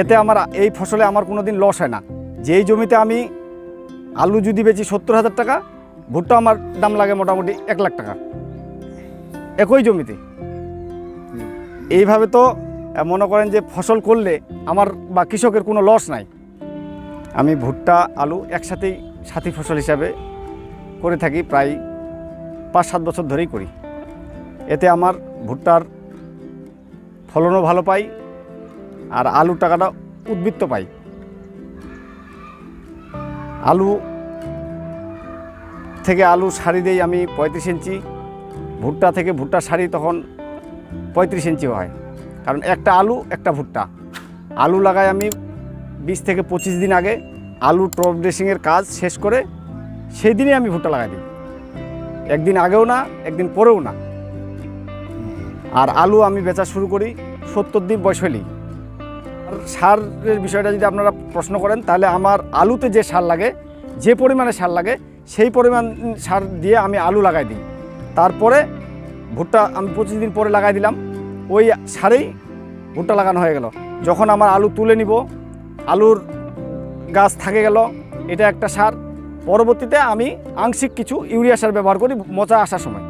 এতে আমার এই ফসলে আমার কোনো দিন লস হয় না। যেই জমিতে আমি আলু যদি বেচি সত্তর হাজার টাকা, ভুট্টা আমার দাম লাগে মোটামুটি এক লাখ টাকা। একই জমিতে। এইভাবে তো মনে করেন যে ফসল করলে আমার বা কৃষকের কোনো লস নাই। আমি ভুট্টা, আলু একসাথেই সাথী ফসল হিসাবে করে থাকি, প্রায় পাঁচ সাত বছর ধরেই করি। এতে আমার ভুট্টার ফলনও ভালো পাই আর আলুর টাকাটা উদ্বৃত্ত পাই। আলু থেকে আলু শাড়ি দেই আমি পঁয়ত্রিশ ইঞ্চি, ভুট্টা থেকে ভুট্টা শাড়ি তখন পঁয়ত্রিশ ইঞ্চি হয়। কারণ একটা আলু, একটা ভুট্টা। আলু লাগাই আমি বিশ থেকে পঁচিশ দিন আগে, আলু টপ ড্রেসিংয়ের কাজ শেষ করে সেই দিনই আমি ভুট্টা লাগাই দিই। একদিন আগেও না, একদিন পরেও না। আর আলু আমি বেচা শুরু করি, সত্তর দিন বয়স হলেই। সারের বিষয়টা যদি আপনারা প্রশ্ন করেন, তাহলে আমার আলুতে যে সার লাগে, যে পরিমাণে সার লাগে, সেই পরিমাণ সার দিয়ে আমি আলু লাগাই দিই। তারপরে ভুট্টা আমি পঁচিশ দিন পরে লাগাই দিলাম, ওই সারেই ভুট্টা লাগানো হয়ে গেল। যখন আমার আলু তুলে নিব, আলুর গাছ থাকে গেল, এটা একটা সার। পরবর্তীতে আমি আংশিক কিছু ইউরিয়া সার ব্যবহার করি মোচা আসার সময়।